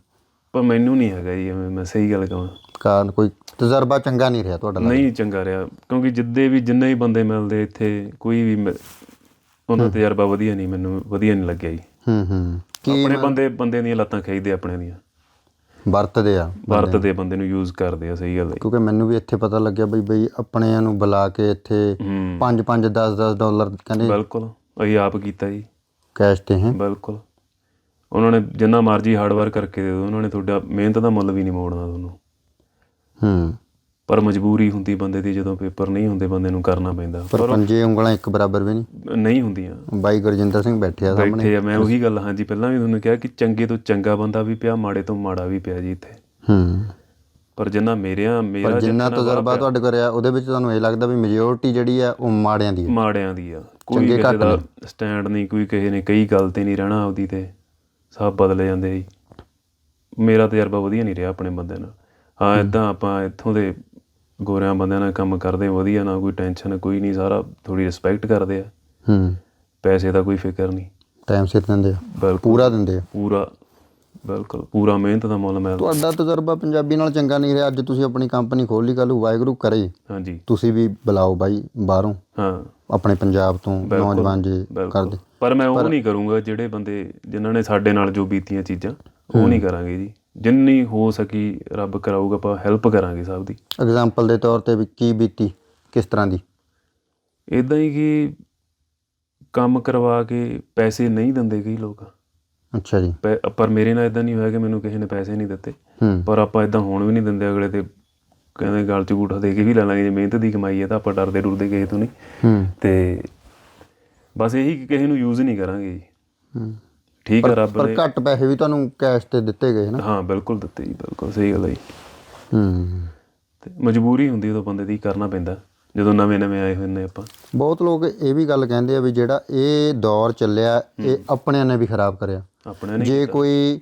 ਪਰ ਮੈਨੂੰ ਨਹੀਂ ਹੈਗਾ ਜੀ ਐਵੇਂ ਮੈਂ ਸਹੀ ਗੱਲ ਕਹਾਂ। ਕਾਰਨ ਕੋਈ ਤਜਰਬਾ ਚੰਗਾ ਨਹੀਂ ਰਿਹਾ ਤੁਹਾਡਾ। ਨਹੀਂ ਚੰਗਾ ਰਿਹਾ ਕਿਉਂਕਿ ਜਿੱਦੇ ਵੀ ਜਿੰਨੇ ਵੀ ਬੰਦੇ ਮਿਲਦੇ ਇੱਥੇ ਕੋਈ ਵੀ ਉਹਨਾਂ ਦਾ ਤਜਰਬਾ ਵਧੀਆ ਨਹੀਂ ਮੈਨੂੰ ਵਧੀਆ ਨਹੀਂ ਲੱਗਿਆ ਜੀ। ਹੂੰ ਹੂੰ। ਆਪਣੇ ਬੰਦੇ ਬੰਦੇ ਦੀਆਂ ਲੱਤਾਂ ਖਿੱਚਦੇ ਆਪਣੇ ਦੀਆਂ। ਵਰਤਦੇ ਆ ਭਾਰਤ ਦੇ ਬੰਦੇ ਨੂੰ ਯੂਜ਼ ਕਰਦੇ ਆ ਸਹੀ ਗੱਲ ਹੈ। ਕਿਉਂਕਿ ਮੈਨੂੰ ਵੀ ਇੱਥੇ ਪਤਾ ਲੱਗਿਆ ਬਈ ਬਈ ਆਪਣਿਆਂ ਨੂੰ ਬੁਲਾ ਕੇ ਇੱਥੇ ਹੂੰ। 5 5 10 10 ਡਾਲਰ ਕਹਿੰਦੇ ਬਿਲਕੁਲ ਅਸੀਂ ਆਪ ਕੀਤਾ ਜੀ। ਕੈਸ਼ ਤੇ ਹੈ। ਬਿਲਕੁਲ। ਉਹਨਾਂ ਨੇ ਜਿੰਨਾ ਮਰਜ਼ੀ ਹਾਰਡ ਵਰਕ ਕਰਕੇ ਦੇ ਦਿਓ ਉਹਨਾਂ ਨੇ ਤੁਹਾਡਾ ਮਿਹਨਤ ਦਾ ਮੁੱਲ ਵੀ ਨਹੀਂ ਮੋੜਨਾ ਤੁਹਾਨੂੰ। ਹੂੰ। ਪਰ ਮਜਬੂਰੀ ਹੁੰਦੀ ਬੰਦੇ ਦੀ ਜਦੋਂ ਪੇਪਰ ਨਹੀਂ ਹੁੰਦੇ ਬੰਦੇ ਨੂੰ ਕਰਨਾ ਪੈਂਦਾ। ਪਰ ਪੰਜੇ ਉਂਗਲਾਂ ਇੱਕ ਬਰਾਬਰ ਵੀ ਨਹੀਂ। ਨਹੀਂ ਹੁੰਦੀਆਂ। ਬਾਈ ਗੁਰਜਿੰਦਰ ਸਿੰਘ ਬੈਠੇ ਆ ਸਾਹਮਣੇ। ਬੈਠੇ ਆ ਮੈਂ ਉਹੀ ਗੱਲ ਹਾਂਜੀ ਪਹਿਲਾਂ ਵੀ ਤੁਹਾਨੂੰ ਕਿਹਾ ਕਿ ਚੰਗੇ ਤੋਂ ਚੰਗਾ ਬੰਦਾ ਵੀ ਪਿਆ ਮਾੜੇ ਤੋਂ ਮਾੜਾ ਵੀ ਪਿਆ ਜੀ ਇੱਥੇ। ਹੂੰ। ਪਰ ਜਿੰਨਾ ਮੇਰਿਆਂ ਮੇਰਾ ਪਰ ਜਿੰਨਾ ਤਜਰਬਾ ਤੁਹਾਡੇ ਕੋਲ ਰਿਹਾ ਉਹਦੇ ਵਿੱਚ ਤੁਹਾਨੂੰ ਇਹ ਲੱਗਦਾ ਵੀ ਮੈਜੋਰਟੀ ਜਿਹੜੀ ਆ ਉਹ ਮਾੜਿਆਂ ਦੀ ਹੈ ਮਾੜਿਆਂ ਦੀ ਆ। ਕੋਈ ਕਿਸੇ ਦਾ ਸਟੈਂਡ ਨਹੀਂ ਕੋਈ ਕਿਸੇ ਨੇ ਕਈ ਗੱਲ ਤੇ ਨਹੀਂ ਰਹਿਣਾ ਆਪਦੀ ਤੇ। ਸਭ ਬਦਲ ਜਾਂਦੇ ਜੀ। ਮੇਰਾ ਤਜਰਬਾ ਵਧੀਆ ਨਹੀਂ ਰਿਹਾ ਆਪਣੇ ਬੰਦੇ ਨਾਲ। ਹਾਂ ਇਦਾਂ ਆਪਾਂ ਇੱਥੋਂ ਦੇ ਗੋਰਿਆਂ ਬੰਦਿਆਂ ਨਾਲ ਕੰਮ ਕਰਦੇ ਵਧੀਆ ਨਾ ਕੋਈ ਟੈਨਸ਼ਨ ਕੋਈ ਨਹੀਂ ਸਾਰਾ ਥੋੜੀ ਰਿਸਪੈਕਟ ਕਰਦੇ ਆ। ਹੂੰ। ਪੈਸੇ ਦਾ ਕੋਈ ਫਿਕਰ ਨਹੀਂ। ਟਾਈਮ ਸਿਰ ਦਿੰਦੇ ਆ। ਪੂਰਾ ਦਿੰਦੇ ਆ। ਪੂਰਾ ਬਿਲਕੁਲ ਪੂਰਾ ਮਿਹਨਤ ਦਾ ਮੁੱਲ ਮਿਲਦਾ ਤੁਹਾਡਾ ਤਜਰਬਾ ਪੰਜਾਬੀ ਨਾਲ ਚੰਗਾ ਨਹੀਂ ਰਿਹਾ ਅੱਜ ਤੁਸੀਂ ਆਪਣੀ ਕੰਪਨੀ ਖੋਲ ਲਈ ਕੱਲ ਵਾਹਿਗੁਰੂ ਕਰੇ। ਹਾਂਜੀ। ਤੁਸੀਂ ਵੀ ਬੁਲਾਓ ਬਾਈ ਬਾਹਰੋਂ। ਹਾਂ। ਆਪਣੇ ਪੰਜਾਬ ਤੋਂ ਨੌਜਵਾਨ ਜੇ ਬਿਲਕੁਲ। ਕਰਦੇ। ਪਰ ਮੈਂ ਉਹ ਨਹੀਂ ਕਰੂੰਗਾ ਜਿਹੜੇ ਬੰਦੇ ਜਿਨ੍ਹਾਂ ਨੇ ਸਾਡੇ ਨਾਲ ਜੋ ਬੀਤੀਆਂ ਚੀਜ਼ਾਂ ਉਹ ਨਹੀਂ ਕਰਾਂਗੇ ਜੀ। ਜਿੰਨੀ ਹੋ ਸਕੀ ਰੱਬ ਕਰਾਊਗਾ ਆਪਾਂ ਹੈਲਪ ਕਰਾਂਗੇ ਸਭ ਦੀ। ਐਗਜ਼ਾਮਪਲ ਦੇ ਤੌਰ ਤੇ ਵੀ ਕੀ ਬੀਤੀ ਕਿਸ ਤਰ੍ਹਾਂ ਦੀ? ਇਦਾਂ ਹੀ ਕਿ ਕੰਮ ਕਰਵਾ ਕੇ ਪੈਸੇ ਨਹੀਂ ਦਿੰਦੇ ਕਈ ਲੋਕ। ਅੱਛਾ ਜੀ। ਪੈ- ਪਰ ਮੇਰੇ ਨਾਲ ਇਦਾਂ ਨਹੀਂ ਹੋਇਆ ਕਿ ਮੈਨੂੰ ਕਿਸੇ ਨੇ ਪੈਸੇ ਨਹੀਂ ਦਿੱਤੇ। ਹੂੰ। ਪਰ ਆਪਾਂ ਇਦਾਂ ਹੋਣ ਵੀ ਨਹੀਂ ਦਿੰਦੇ ਅਗਲੇ ਤੇ। ਕਹਿੰਦੇ ਗਲ 'ਚ ਗੂਠਾ ਦੇ ਕੇ ਵੀ ਲੈ ਲਾਂਗੇ ਜੇ ਮਿਹਨਤ ਦੀ ਕਮਾਈ ਹੈ ਤਾਂ ਆਪਾਂ ਡਰਦੇ ਡੁਰਦੇ ਕਿਸੇ ਤੋਂ ਨਹੀਂ। ਹੂੰ। ਤੇ ਬਸ ਇਹੀ ਕਿ ਕਿਸੇ ਨੂੰ ਯੂਜ਼ ਨਹੀਂ ਕਰਾਂਗੇ ਜੀ। ਹੂੰ। ਠੀਕ ਹੈ ਰੱਬ ਪਰ ਨੇ ਘੱਟ ਪੈਸੇ ਵੀ ਤੁਹਾਨੂੰ ਕੈਸ਼ ਤੇ ਦਿੱਤੇ ਗਏ ਨਾ ਹਾਂ ਬਿਲਕੁਲ ਦਿੱਤੇ ਜੀ ਬਿਲਕੁਲ ਸਹੀ ਗੱਲ ਹੈ ਜੀ। ਹੂੰ। ਤੇ ਮਜਬੂਰੀ ਹੁੰਦੀ ਉਦੋਂ ਬੰਦੇ ਦੀ ਕਰਨਾ ਪੈਂਦਾ। ਜਦੋਂ ਨਵੇਂ ਨਵੇਂ ਆਏ ਹੋਏ ਨੇ ਆਪਾਂ। ਬਹੁਤ ਲੋਕ ਇਹ ਵੀ ਗੱਲ ਕਹਿੰਦੇ ਆ ਵੀ ਜਿਹੜਾ ਇਹ ਦੌਰ ਚੱਲਿਆ ਇਹ ਆਪਣਿਆਂ ਨੇ ਵੀ ਖਰਾਬ ਕਰਿਆ। ਆਪਣੇ ਨੇ ਜੇ ਕੋਈ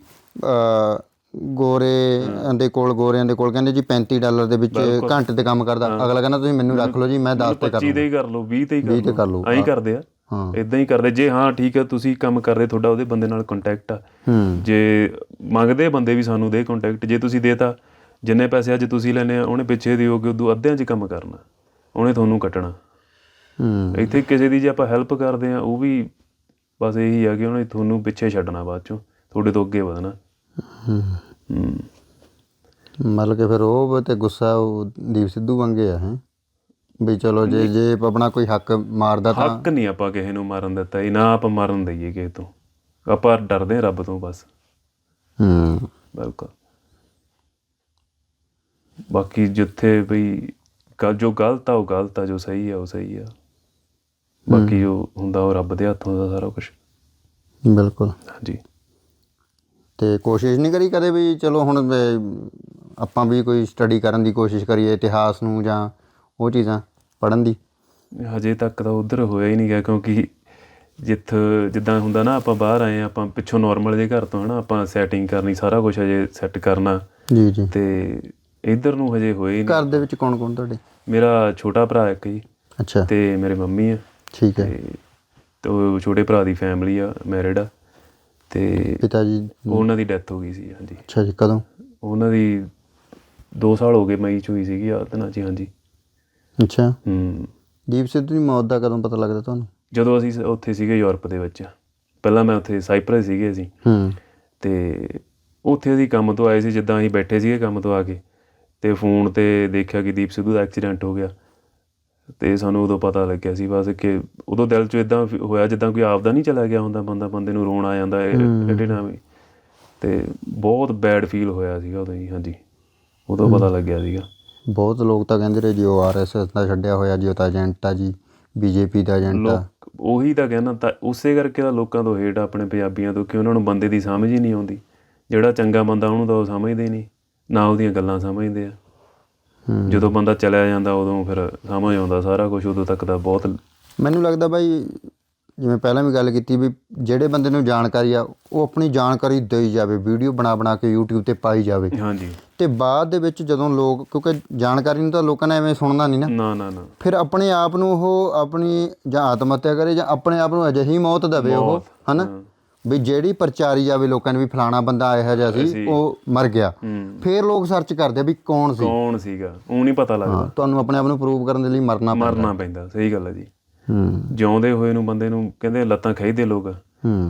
ਗੋਰੇ ਦੇ ਕੋਲ ਗੋਰਿਆਂ ਦੇ ਕੋਲ ਕਹਿੰਦੇ ਜੀ 35 ਡਾਲਰ ਦੇ ਵਿੱਚ ਘੰਟੇ ਤੇ ਕੰਮ ਕਰਦਾ ਅਗਲਾ ਕਹਿੰਦਾ ਤੁਸੀਂ ਮੈਨੂੰ ਰੱਖ ਲਓ ਜੀ ਮੈਂ 10 ਤੇ ਕਰ 25 ਦੇ ਹੀ ਕਰ ਲਓ 20 ਤੇ ਹੀ ਕਰ ਤੇ ਲਓ ਐਂ ਕਰਦੇ ਆ। ਹਾਂ। ਇਦਾਂ ਹੀ ਕਰਦੇ। ਜੇ ਹਾਂ ਠੀਕ ਹੈ ਤੁਸੀਂ ਕੰਮ ਕਰਦੇ ਤੁਹਾਡਾ ਉਹਦੇ ਬੰਦੇ ਨਾਲ ਕੰਟੈਕਟ ਆ। ਹੂੰ। ਜੇ ਮੰਗਦੇ ਬੰਦੇ ਵੀ ਸਾਨੂੰ ਦੇ ਕੰਟੈਕਟ ਜੇ ਤੁਸੀਂ ਦੇਤਾ ਜਿੰਨੇ ਪੈਸੇ ਅੱਜ ਤੁਸੀਂ ਲੈਣੇ ਆ ਉਹਨੇ ਪਿੱਛੇ ਦਿਓਗੇ ਉਦੋਂ ਅੱਧਿਆਂ 'ਚ ਕੰਮ ਕਰਨਾ। ਉਹਨੇ ਤੁਹਾਨੂੰ ਕੱਟਣਾ। ਹੂੰ। ਇੱਥੇ ਕਿਸੇ ਦੀ ਜੇ ਆਪਾਂ ਹੈਲਪ ਕਰਦੇ ਆ ਉਹ ਵੀ ਬਸ ਇਹੀ ਆ ਕਿ ਉਹਨੇ ਤੁਹਾਨੂੰ ਪਿੱਛੇ ਛੱਡਣਾ ਬਾਅਦ ਚੋਂ ਤੁਹਾਡੇ ਤੋਂ ਅੱਗੇ ਵਧਣਾ। ਹੂੰ। ਹੂੰ। ਮਤਲਬ ਕਿ ਫਿਰ ਉਹ ਤੇ ਗੁੱਸਾ ਉਹ ਦੀਪ ਸਿੱਧੂ ਵਾਂਗੇ ਆ ਹੈ? ਵੀ ਚਲੋ ਜੇ ਜੇ ਆਪਣਾ ਕੋਈ ਹੱਕ ਮਾਰਦਾ ਤਾਂ ਹੱਕ ਨਹੀਂ ਆਪਾਂ ਕਿਸੇ ਨੂੰ ਮਾਰਨ ਦਿੱਤਾ ਇਹ ਨਾ ਆਪਾਂ ਮਾਰਨ ਦਈਏ ਕਿਸੇ ਤੋਂ। ਆਪਾਂ ਡਰਦੇ ਰੱਬ ਤੋਂ ਬਸ। ਹੂੰ। ਬਿਲਕੁਲ। ਬਾਕੀ ਜਿੱਥੇ ਵੀ ਗ- ਜੋ ਗਲਤ ਆ ਉਹ ਗਲਤ ਆ ਜੋ ਸਹੀ ਆ ਉਹ ਸਹੀ ਆ। ਬਾਕੀ ਜੋ ਹੁੰਦਾ ਉਹ ਰੱਬ ਦੇ ਹੱਥੋਂ ਦਾ ਸਾਰਾ ਕੁਝ ਬਿਲਕੁਲ। ਹਾਂਜੀ। ਤੇ ਕੋਸ਼ਿਸ਼ ਨਹੀਂ ਕਰੀ ਕਦੇ ਵੀ ਚਲੋ ਹੁਣ ਆਪਾਂ ਵੀ ਕੋਈ ਸਟੱਡੀ ਕਰਨ ਦੀ ਕੋਸ਼ਿਸ਼ ਕਰੀਏ ਇਤਿਹਾਸ ਨੂੰ ਜਾਂ ਉਹ ਚੀਜ਼ਾਂ ਪੜ੍ਹਨ ਦੀ। ਹਜੇ ਤੱਕ ਤਾਂ ਉਧਰ ਹੋਇਆ ਹੀ ਨਹੀਂ ਗਿਆ ਕਿਉਂਕਿ ਜਿੱਥ ਜਿੱਦਾਂ ਹੁੰਦਾ ਨਾ ਆਪਾਂ ਬਾਹਰ ਆਏ ਆਪਾਂ ਪਿੱਛੋਂ ਨਾਰਮਲ ਜੇ ਘਰ ਤੋਂ ਹਨਾ ਆਪਾਂ ਸੈਟਿੰਗ ਕਰਨੀ ਸਾਰਾ ਕੁਝ ਹਜੇ ਸੈੱਟ ਕਰਨਾ। ਜੀ ਜੀ। ਤੇ ਇਧਰ ਨੂੰ ਹਜੇ ਹੋਇਆ ਹੀ ਨਹੀਂ। ਘਰ ਦੇ ਵਿੱਚ ਕੌਣ ਕੌਣ ਤੁਹਾਡੇ? ਮੇਰਾ ਛੋਟਾ ਭਰਾ ਇੱਕ ਜੀ। ਅੱਛਾ। ਤੇ ਮੇਰੇ ਮੰਮੀ ਆ। ਠੀਕ ਹੈ। ਤੇ ਉਹ ਛੋਟੇ ਭਰਾ ਦੀ ਫੈਮਿਲੀ ਆ ਮੈਰਿਡ ਆ। ਤੇ ਪਿਤਾ ਜੀ ਉਹਨਾਂ ਦੀ ਡੈਥ ਹੋ ਗਈ ਸੀ ਹਾਂਜੀ। ਅੱਛਾ ਜੀ ਕਦੋਂ? ਉਹਨਾਂ ਦੀ 2 ਸਾਲ ਹੋ ਗਏ ਮਈ ਚ ਹੋਈ ਸੀਗੀ ਆ ਦਿਨਾਂ ਚ ਹੀ, ਹਾਂਜੀ। ਅੱਛਾ। ਹੂੰ। ਦੀਪ ਸਿੱਧੂ ਦੀ ਮੌਤ ਦਾ ਕਦੋਂ ਪਤਾ ਲੱਗਦਾ ਤੁਹਾਨੂੰ? ਜਦੋਂ ਅਸੀਂ ਉੱਥੇ ਸੀਗੇ ਯੂਰਪ ਦੇ ਵਿੱਚ। ਪਹਿਲਾਂ ਮੈਂ ਉੱਥੇ ਸਾਈਪ੍ਰਸ ਸੀਗੇ ਅਸੀਂ। ਹੂੰ। ਤੇ ਉੱਥੇ ਅਸੀਂ ਕੰਮ ਤੋਂ ਆਏ ਸੀ ਜਿੱਦਾਂ ਅਸੀਂ ਬੈਠੇ ਸੀਗੇ ਕੰਮ ਤੋਂ ਆ ਕੇ। ਤੇ ਫੋਨ ਤੇ ਦੇਖਿਆ ਕਿ ਦੀਪ ਸਿੱਧੂ ਦਾ ਐਕਸੀਡੈਂਟ ਹੋ ਗਿਆ। ਤੇ ਸਾਨੂੰ ਉਦੋਂ ਪਤਾ ਲੱਗਿਆ ਸੀ ਬਸ ਕਿ ਉਦੋਂ ਦਿਲ 'ਚ ਇਦਾਂ ਹੋਇਆ ਜਿੱਦਾਂ ਕੋਈ ਆਪਦਾ ਨਹੀਂ ਚਲਾ ਗਿਆ ਹੁੰਦਾ ਬੰਦਾ ਬੰਦੇ ਨੂੰ ਰੋਣ ਆ ਜਾਂਦਾ ਐਡੇ ਨਾਲ ਵੀ ਤੇ ਬਹੁਤ ਬੈਡ ਫੀਲ ਹੋਇਆ ਸੀਗਾ ਉਦੋਂ ਹੀ ਹਾਂਜੀ। ਉਦੋਂ ਪਤਾ ਲੱਗਿਆ ਸੀਗਾ। ਬਹੁਤ ਲੋਕ ਤਾਂ ਕਹਿੰਦੇ ਰਹੇ ਜੀ ਉਹ ਆਰਐਸਐਸ ਦਾ ਛੱਡਿਆ ਹੋਇਆ ਜੀ ਉਹ ਤਾਂ ਏਜੰਟ ਆ ਜੀ ਬੀਜੇਪੀ ਦਾ ਏਜੰਟ ਆ। ਉਹੀ ਤਾਂ ਕਹਿੰਦਾ ਤਾਂ ਉਸੇ ਕਰਕੇ ਤਾਂ ਲੋਕਾਂ ਤੋਂ ਹੇਟ ਆਪਣੇ ਪੰਜਾਬੀਆਂ ਤੋਂ ਕਿ ਉਹਨਾਂ ਨੂੰ ਬੰਦੇ ਦੀ ਸਮਝ ਹੀ ਨਹੀਂ ਆਉਂਦੀ। ਜਿਹੜਾ ਚੰਗਾ ਬੰਦਾ ਉਹਨੂੰ ਤਾਂ ਉਹ ਸਮਝਦੇ ਹੀ ਨਹੀਂ। ਨਾ ਉਹਦੀਆਂ ਗੱਲਾਂ ਸਮਝਦੇ ਆ। ਜਦੋਂ ਬੰਦਾ ਚਲਿਆ ਜਾਂਦਾ ਉਦੋਂ ਫਿਰ ਸਮਝ ਆਉਂਦਾ ਸਾਰਾ ਕੁਝ ਉਦੋਂ ਤੱਕ ਤਾਂ ਬਹੁਤ ਮੈਨੂੰ ਲੱਗਦਾ ਬਾਈ ਜਿਵੇਂ ਪਹਿਲਾਂ ਵੀ ਗੱਲ ਕੀਤੀ ਵੀ ਜਿਹੜੇ ਬੰਦੇ ਨੂੰ ਜਾਣਕਾਰੀ ਆ ਉਹ ਆਪਣੀ ਜਾਣਕਾਰੀ ਦੇਈ ਜਾਵੇ ਵੀਡੀਓ ਬਣਾ ਬਣਾ ਕੇ YouTube ਤੇ ਪਾਈ ਜਾਵੇ। ਹਾਂਜੀ। ਤੇ ਬਾਅਦ ਦੇ ਵਿੱਚ ਜਦੋਂ ਲੋਕ ਕਿਉਂਕਿ ਜਾਣਕਾਰੀ ਨੂੰ ਤਾਂ ਲੋਕਾਂ ਨੇ ਐਵੇਂ ਸੁਣਨਾ ਨਹੀਂ ਨਾ। ਨਾ ਨਾ ਨਾ। ਫਿਰ ਆਪਣੇ ਆਪ ਨੂੰ ਉਹ ਆਪਣੀ ਜਾਂ ਆਤਮ ਹੱਤਿਆ ਕਰੇ ਜਾਂ ਆਪਣੇ ਆਪ ਨੂੰ ਅਜਿਹੀ ਮੌਤ ਦੇਵੇ ਉਹ ਹਨਾ? ਵੀ ਜਿਹੜੀ ਪ੍ਰਚਾਰੀ ਜਾਵੇ ਲੋਕਾਂ ਨੇ ਵੀ ਫਲਾਣਾ ਬੰਦਾ ਇਹੋ ਜਿਹਾ ਸੀ ਉਹ ਮਰ ਗਿਆ। ਫਿਰ ਲੋਕ ਸਰਚ ਕਰਦੇ ਵੀ ਕੌਣ ਸੀ? ਕੌਣ ਸੀਗਾ? ਉਹ ਨਹੀਂ ਪਤਾ ਲੱਗਦਾ। ਤੁਹਾਨੂੰ ਆਪਣੇ ਆਪ ਨੂੰ ਪ੍ਰੂਵ ਕਰਨ ਦੇ ਲਈ ਮਰਨਾ ਪੈਂਦਾ। ਮਰਨਾ ਪੈਂਦਾ ਸਹੀ ਗੱਲ ਹੈ ਜੀ। ਹੂੰ। ਜਿਉਂਦੇ ਹੋਏ ਨੂੰ ਬੰਦੇ ਨੂੰ ਕਹਿੰਦੇ ਲੱਤਾਂ ਖਿੱਚਦੇ ਲੋਕ।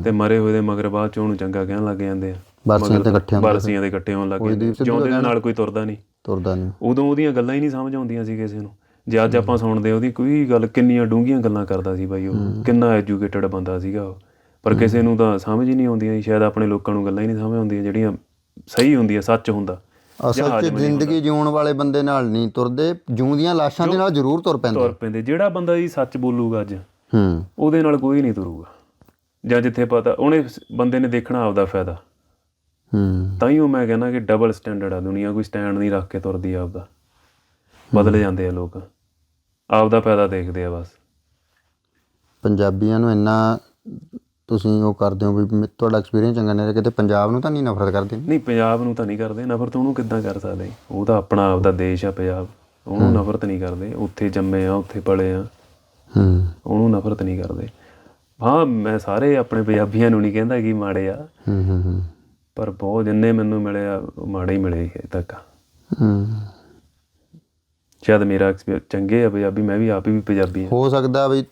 ਤੇ ਮਰੇ ਹੋਏ ਦੇ ਮਗਰ ਬਾਅਦ ਚ ਉਹਨੂੰ ਚੰਗਾ ਕਹਿਣ ਲੱਗ ਜਾਂਦੇ ਆ। ਬਰਸੀਆਂ ਤੇ ਇਕੱਠੇ ਹੁੰਦੇ ਬਰਸੀਆਂ ਦੇ ਇਕੱਠੇ ਹੋਣ ਲੱਗ ਜਾਂਦੇ ਜਿਉਂਦੇ ਨਾਲ ਕੋਈ ਤੁਰਦਾ ਨਹੀਂ। ਤੁਰਦਾ ਨਹੀਂ। ਉਦੋਂ ਉਹਦੀਆਂ ਗੱਲਾਂ ਹੀ ਨਹੀਂ ਸਮਝ ਆਉਂਦੀਆਂ ਸੀ ਕਿਸੇ ਨੂੰ। ਜੇ ਅੱਜ ਆਪਾਂ ਸੁਣਦੇ ਉਹਦੀ ਕੋਈ ਗੱਲ ਕਿੰਨੀਆਂ ਡੂੰਘੀਆਂ ਗੱਲਾਂ ਕਰਦਾ ਸੀ ਬਾਈ ਉਹ। ਕਿੰਨਾ ਐਜੂਕੇਟਡ ਬੰਦਾ ਸੀਗਾ ਉਹ। ਪਰ ਕਿਸੇ ਨੂੰ ਤਾਂ ਸਮਝ ਹੀ ਨਹੀਂ ਆਉਂਦੀਆਂ ਸੀ, ਸ਼ਾਇਦ ਆਪਣੇ ਲੋਕਾਂ ਨੂੰ ਗੱਲਾਂ ਹੀ ਨਹੀਂ ਸਮਝ ਆਉਂਦੀਆਂ ਜਿਹੜੀਆਂ ਸਹੀ ਹੁੰਦੀਆਂ ਸੱਚ ਹੁੰਦਾ। ਅਸਲ 'ਚ ਜ਼ਿੰਦਗੀ ਜਿਉਣ ਵਾਲੇ ਬੰਦੇ ਨਾਲ ਨਹੀਂ ਤੁਰਦੇ ਜੂੰਦੀਆਂ ਲਾਸ਼ਾਂ ਦੇ ਨਾਲ ਜ਼ਰੂਰ ਤੁਰ ਪੈਂਦੇ। ਤੁਰ ਪੈਂਦੇ। ਜਿਹੜਾ ਬੰਦਾ ਜੀ ਸੱਚ ਬੋਲੂਗਾ ਅੱਜ ਹੂੰ। ਉਹਦੇ ਨਾਲ ਕੋਈ ਨਹੀਂ ਤੁਰੂਗਾ। ਜਾਂ ਜਿੱਥੇ ਪਤਾ ਉਹਨੇ ਬੰਦੇ ਨੇ ਦੇਖਣਾ ਆਪਦਾ ਫਾਇਦਾ। ਹੂੰ। ਤਾਂ ਹੀ ਉਹ ਮੈਂ ਕਹਿੰਦਾ ਕਿ ਡਬਲ ਸਟੈਂਡਰਡ ਆ ਦੁਨੀਆ ਕੋਈ ਸਟੈਂਡ ਨਹੀਂ ਰੱਖ ਕੇ ਤੁਰਦੀ ਆਪਦਾ। ਬਦਲ ਜਾਂਦੇ ਆ ਲੋਕ। ਆਪਦਾ ਫਾਇਦਾ ਦੇਖਦੇ ਆ ਬਸ। ਪੰਜਾਬੀਆਂ ਨੂੰ ਇੰਨਾ ਤੁਸੀਂ ਉਹ ਕਰਦੇ ਹੋ ਵੀ ਮ- ਤੁਹਾਡਾ ਐਕਸਪੀਰੀਅੰਸ ਚੰਗਾ ਨਹੀਂ ਰਿਹਾ ਕਿਤੇ ਪੰਜਾਬ ਨੂੰ ਤਾਂ ਨਹੀਂ ਨਫ਼ਰਤ ਕਰਦੇ? ਨਹੀਂ ਪੰਜਾਬ ਨੂੰ ਤਾਂ ਨਹੀਂ ਕਰਦੇ। ਨਫ਼ਰਤ ਉਹਨੂੰ ਕਿੱਦਾਂ ਕਰ ਸਕਦੇ? ਉਹ ਤਾਂ ਆਪਣਾ ਆਪਦਾ ਦੇਸ਼ ਆ ਪੰਜਾਬ। ਉਹਨੂੰ ਨਫ਼ਰਤ ਨਹੀਂ ਕਰਦੇ। ਉੱਥੇ ਜੰਮੇ ਆ ਉੱਥੇ ਪਲੇ ਆ। ਹੂੰ। ਉਹਨੂੰ ਨਫ਼ਰਤ ਨਹੀਂ ਕਰਦੇ। ਹਾਂ ਮੈਂ ਸਾਰੇ ਆਪਣੇ ਪੰਜਾਬੀਆਂ ਨੂੰ ਨਹੀਂ ਕਹਿੰਦਾ ਕਿ ਮਾੜੇ ਆ। ਹੂੰ ਹੂੰ ਹੂੰ। ਪਰ ਬਹੁਤ ਜਿੰਨੇ ਮੈਨੂੰ ਮਿਲੇ ਆ ਉਹ ਮਾੜੇ ਹੀ ਮਿਲੇ ਹਜੇ ਤੱਕ ਹੂੰ। ਸ਼ਾਇਦ ਮੇਰਾ ਐਕਸਪੀਰੀਅੰਸ ਚੰਗੇ ਆ ਪੰਜਾਬੀ ਮੈਂ ਵੀ ਆਪ ਹੀ ਵੀ ਪੰਜਾਬੀ ਆ। ਹੋ ਸਕਦਾ ਵੀ